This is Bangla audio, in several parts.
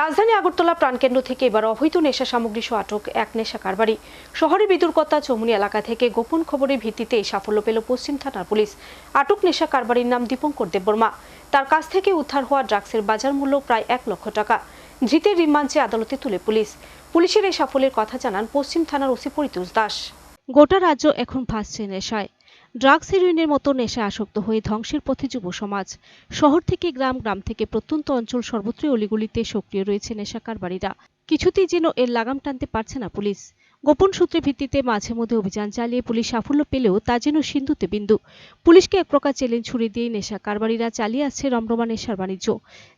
রাজধানী আগরতলা প্রাণকেন্দ্র থেকে এবার অবৈধ নেশা সামগ্রী সহ আটক এক নেশা কারবারি। শহরে বিদুরকতা চৌমুনি এলাকা থেকে গোপন খবরের ভিত্তিতে এই সাফল্য পেল পশ্চিম থানার পুলিশ। আটক নেশা কারবারির নাম দীপঙ্কর দেববর্মা। তার কাছ থেকে উদ্ধার হওয়া ড্রাগসের বাজার মূল্য প্রায় এক লক্ষ টাকা। ধৃতের রিমান্ডে আদালতে তুলে পুলিশ। পুলিশের এই সাফল্যের কথা জানান পশ্চিম থানার ওসি পরিতোষ দাস। গোটা রাজ্য এখন ভাসছে নেশায়। ড্রাগস হেরোইনের মতো নেশায় আসক্ত হয়ে ধ্বংসের পথে যুব সমাজ। শহর থেকে গ্রাম গ্রাম থেকে প্রত্যন্ত অঞ্চল, সর্বত্রই অলিগুলিতে সক্রিয় রয়েছে নেশা কারবারিরা কিছুতেই যেন এর লাগাম টানতে পারছে না পুলিশ। গোপন সূত্রে ভিত্তিতে মাঝে মধ্যে অভিযান চালিয়ে পুলিশ সাফল্য পেলেও তা যেন সিন্ধুতে বিন্দু। পুলিশকে এক প্রকার চ্যালেঞ্জ ছুড়ে দিয়ে নেশা কারবারিরা চালিয়ে আসছে রমরমা নেশার বাণিজ্য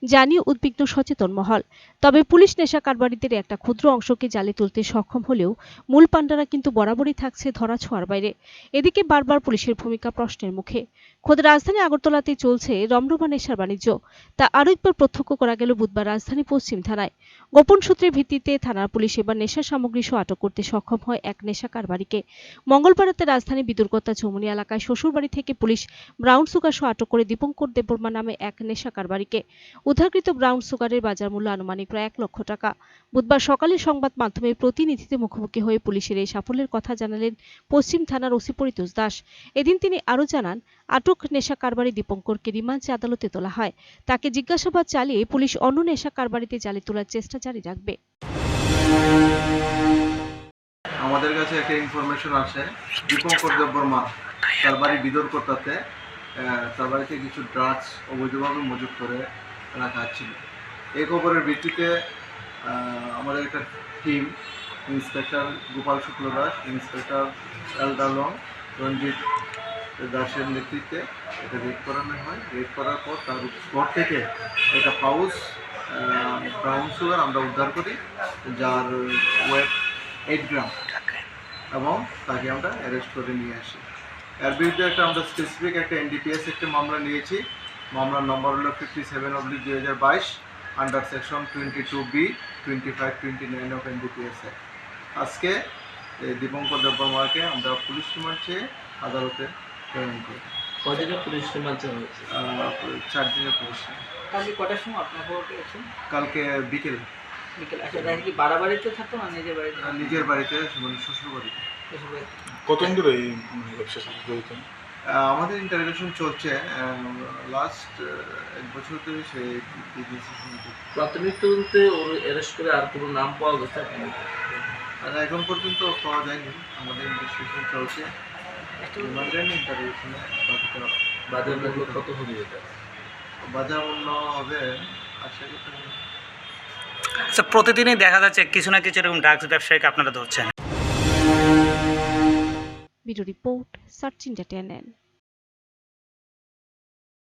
জানিয়ে উদ্বিগ্ন সচেতন মহল। তবে পুলিশ নেশা কারবারিদের একটা ক্ষুদ্র অংশকে জালে তুলতে সক্ষম হলেও মূল পাণ্ডারা কিন্তু বরাবরই থাকছে ধরা ছোঁয়ার বাইরে। এদিকে বারবার পুলিশের ভূমিকা প্রশ্নের মুখে। খোদ রাজধানী আগরতলাতে চলছে রমরমা নেশার বাণিজ্য, তা আরও একবার প্রত্যক্ষ করা গেল বুধবার রাজধানী পশ্চিম থানায়। গোপন সূত্রের ভিত্তিতে থানার পুলিশ এবার নেশা সামগ্রী সহ আটক করতে সক্ষম হয় এক নেশা কারবারিকে মঙ্গলবার রাতে রাজধানী বিদুর্গতা চৌমুনি এলাকায় শ্বশুরবাড়ি থেকে পুলিশ ব্রাউন সুগার সহ আটক করে দীপঙ্কর দেববর্মা নামে এক নেশা কারবারিকে উদ্ধারকৃত ব্রাউন সুগারের বাজার মূল্য আনুমানিক প্রায় এক লক্ষ টাকা। বুধবার সকালে সংবাদ মাধ্যমের প্রতিনিধিদের মুখোমুখি হয়ে পুলিশের এই সাফল্যের কথা জানালেন পশ্চিম থানার ওসি পরিতোষ দাস। এদিন তিনি আরও জানান, আটক নেশা কারবারি দীপঙ্করকে রিমান্ডে আদালতে তোলা হয়। তাকে জিজ্ঞাসাবাদ চালিয়ে পুলিশ অন্য নেশা কারবারিতে জালে তোলার চেষ্টা জারি রাখবে। আমাদের কাছে একটা ইনফরমেশন আসে দীপঙ্কর দেববর্মা, তার বাড়ি বিদর করতাতে তার বাড়িতে কিছু ড্রাগস অবৈধভাবে মজুত করে রাখা ছিল এই খবরের ভিত্তিতে আমাদের একটা team inspector Gopal Shukla Das inspector Eldalang Ranjit দাসের নেতৃত্বে এটা রেড করানো হয়। রেড করার পর তার ঘর থেকে একটা পাউস ব্রাউন সুগার আমরা উদ্ধার করি, যার ওয়েট এইট গ্রাম এবং তাকে আমরা অ্যারেস্ট করে নিয়ে আসি। এর বিরুদ্ধে একটা আমরা স্পেসিফিক একটা এনডিপিএস একটা মামলা নিয়েছি। মামলার নম্বর হলো ফিফটি সেভেন অব্লিক দুই হাজার বাইশ under section twenty two B twenty five twenty nine of NDPS আজকে এই দীপঙ্কর দেববর্মাকে আমরা পুলিশ রিমান্ড চেয়ে আদালতে প্রেরণ করি। কদিনের পুলিশ রিমান্ড হয়েছে? চার দিনের পুলিশ। কালকে কটার সময় আপনার খবর পেয়েছেন? কালকে বিকেল। বিকেল আচ্ছা কি থাকতো না নিজের বাড়িতে? আহ, নিজের বাড়িতে মানে শ্বশুর বাড়িতে। শ্বশুর বাড়িতে? কতদিন ধরে এই মানে ব্যবসার সাথে জড়িত আহ, আমাদের ইন্টারভিউশন চলছে লাস্ট এক বছর ধরে সে প্রাথমিক তদন্তে ওর অ্যারেস্ট করে আর কোনো নাম পাওয়া গেছে আপনার আর এখন পর্যন্ত পাওয়া যায়নি। আমাদের ইনভেস্টিগেশন চলছে। রিমান্ডের ইন্টারভিউশনে বাকিটা বাজার মূল্য কত হবে এটা? বাজার মূল্য হবে আশা করি আচ্ছা প্রতিদিনই দেখা যাচ্ছে কিছু না কিছু এরকম ড্রাগস ব্যবসায়ীকে আপনারা ধরছেন। Video report search India